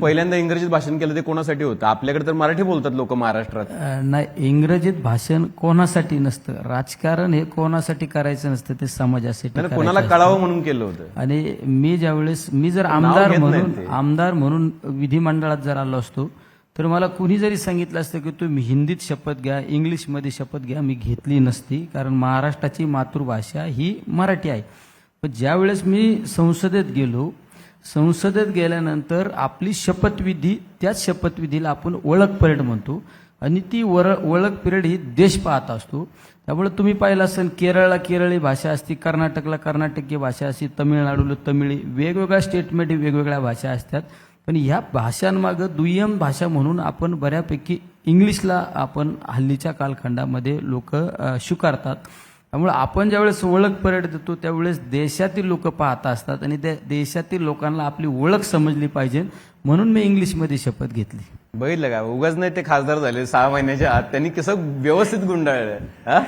पहिल्यांदा इंग्रजीत भाषण केलं ते कोणासाठी होतं? आपल्याकडे तर मराठी बोलतात लोक महाराष्ट्रात. नाही इंग्रजीत भाषण कोणासाठी नसतं? राजकारण हे कोणासाठी करायचं नसतं? ते समाजासाठी कोणाला. कळावं म्हणून केलं होतं. आणि मी ज्यावेळेस मी जर आमदार म्हणून. आमदार म्हणून विधिमंडळात जर आलो असतो तर मला कुणी जरी सांगितलं असतं की तुम्ही हिंदीत शपथ घ्या इंग्लिशमध्ये शपथ घ्या मी घेतली नसती कारण महाराष्ट्राची मातृभाषा ही मराठी आहे. पण ज्यावेळेस मी संसदेत गेलो संसदेत गेल्यानंतर आपली शपथविधी त्याच शपथविधीला आपण ओळख परेड म्हणतो. आणि ती वर ओळख पिरियड ही देश पाहत असतो. त्यामुळे तुम्ही पाहिलं असेल केरळला केरळी भाषा असते कर्नाटकला कर्नाटकी भाषा असते तमिळनाडूला तमिळी वेगवेगळ्या स्टेटमध्ये वेगवेगळ्या भाषा असतात. पण ह्या भाषांमागं दुय्यम भाषा म्हणून आपण बऱ्यापैकी इंग्लिशला आपण हल्लीच्या कालखंडामध्ये लोक स्वीकारतात. त्यामुळे आपण ज्यावेळेस ओळख परेड देतो त्यावेळेस देशातील लोक पाहत असतात आणि त्या देशातील लोकांना आपली ओळख समजली पाहिजे. म्हणून मी इंग्लिशमध्ये शपथ घेतली. बघितलं का? उगाच नाही ते खासदार झाले सहा महिन्याच्या आत. त्यांनी कसं व्यवस्थित गुंडाळलं हा?